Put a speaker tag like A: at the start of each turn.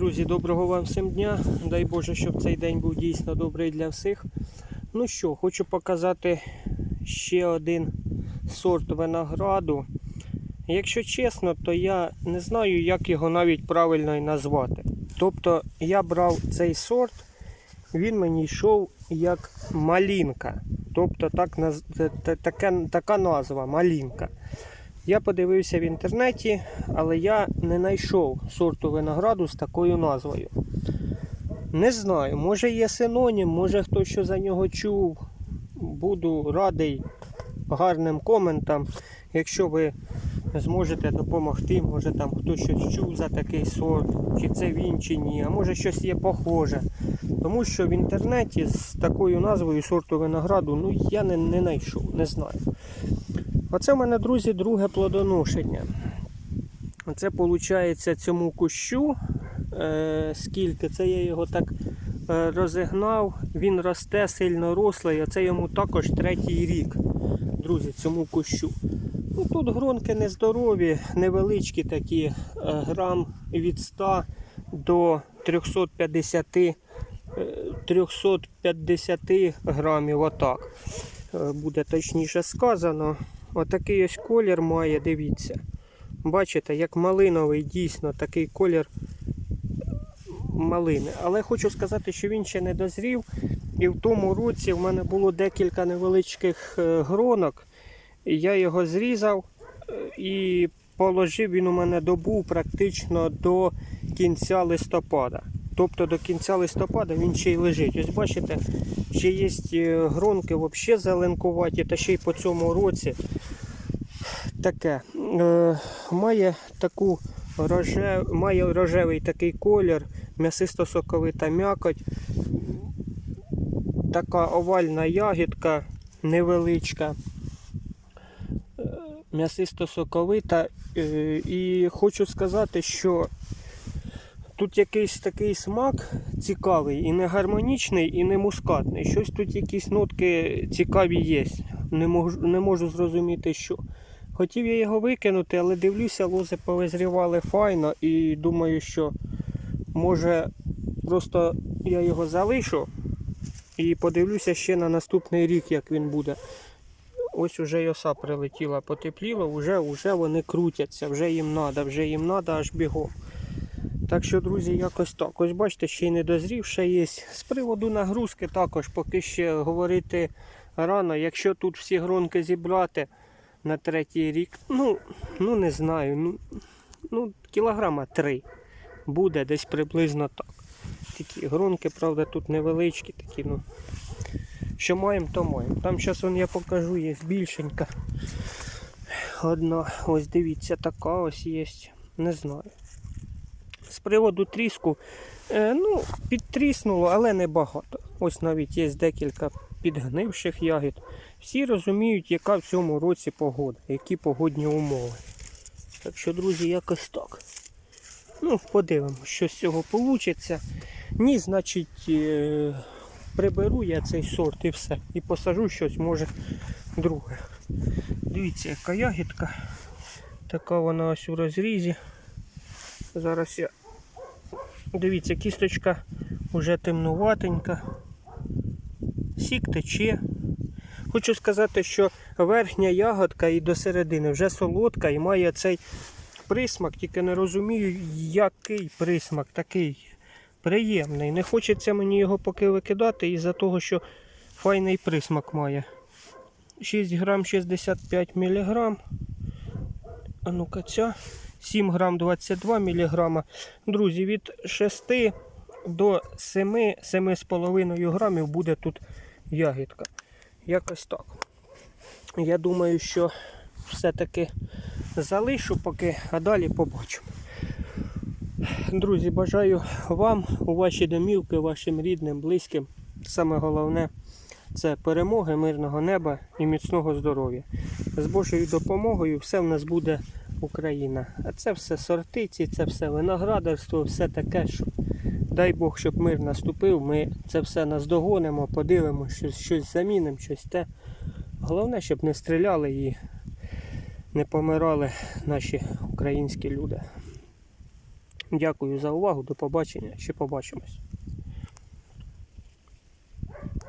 A: Друзі, доброго вам всім дня. Дай Боже, щоб цей день був дійсно добрий для всіх. Ну що, хочу показати ще один сорт винограду. Якщо чесно, то я не знаю, як його навіть правильно і назвати. Тобто я брав цей сорт, він мені йшов як малінка. Тобто так, наз- та- та- таке, така назва малінка. Я подивився в інтернеті, але я не знайшов сорту винограду з такою назвою. Не знаю, може є синонім, може хтось що за нього чув. Буду радий гарним коментам. Якщо ви зможете допомогти, може там хтось щось чув за такий сорт, чи це він, чи ні, а може щось є похоже. Тому що в інтернеті з такою назвою сорту винограду ну, я не, не не знаю. Оце в мене, друзі, друге плодоношення. Це виходить цьому кущу. Е, скільки? Це я його так е, розігнав. Він росте сильно рослий, а це йому також третій рік. Друзі, цьому кущу. Ну, тут гронки нездорові, невеличкі такі, е, грам від 100 до 350, е, 350 грамів. Отак буде точніше сказано. Отакий ось колір має, дивіться. Бачите, як малиновий, дійсно такий колір малини. Але хочу сказати, що він ще не дозрів. І в тому році в мене було декілька невеличких е, гронок. Я його зрізав е, і положив він у мене добув практично до кінця листопада. Тобто до кінця листопада він ще й лежить. Ось бачите, ще є е, гронки взагалі зеленкуваті, та ще й по цьому році таке. Е, має таку рожев, має рожевий такий колір, м'ясисто-соковита м'якоть, така овальна ягідка невеличка, е, м'ясисто-соковита. І хочу сказати, що тут якийсь такий смак цікавий, і не гармонічний, і не мускатний. Щось тут якісь нотки цікаві є. Не можу, не можу зрозуміти, що. Хотів я його викинути, але дивлюся, лози повизрівали файно і думаю, що може просто я його залишу і подивлюся ще на наступний рік, як він буде. Ось уже й прилетіла, потепліло, вже, вже вони крутяться, вже їм треба, вже їм треба аж бігом. Так що, друзі, якось так. Ось бачите, ще й не дозрів, ще є. З приводу нагрузки також поки ще говорити рано. Якщо тут всі гронки зібрати на третій рік, ну, ну не знаю, ну, ну кілограма три буде десь приблизно так. Такі гронки, правда, тут невеличкі, такі, ну. Що маємо, то маємо. Там зараз я покажу, є більшенька. Одна, ось дивіться, така ось є. Не знаю. З приводу тріску, е, ну, підтріснуло, але не багато. Ось навіть є декілька підгнивших ягід. Всі розуміють, яка в цьому році погода, які погодні умови. Так що, друзі, якось так. Ну, подивимося, що з цього вийде. Ні, значить, е, приберу я цей сорт і все. І посажу щось, може, друге. Дивіться, яка ягідка. Така вона ось у розрізі. Зараз я. Дивіться, кісточка вже темнуватенька. Сік тече. Хочу сказати, що верхня ягодка і до середини вже солодка і має цей присмак, тільки не розумію, який присмак такий приємний. Не хочеться мені його поки викидати із-за того, що файний присмак має. 6 грам 65 міліграм. А ну-ка ця 7 грам 22 міліграма. Друзі, від 6 до 7, 7,5 грамів буде тут ягідка. Якось так. Я думаю, що все-таки залишу поки, а далі побачимо. Друзі, бажаю вам у ваші домівки, вашим рідним, близьким. Саме головне це перемоги, мирного неба і міцного здоров'я. З Божою допомогою все в нас буде Україна. А це все сортиці, це все виноградарство, все таке, що дай Бог, щоб мир наступив. Ми це все наздогонимо, подивимося, щось, щось замінимо, щось те. Головне, щоб не стріляли і не помирали наші українські люди. Дякую за увагу, до побачення, ще побачимось.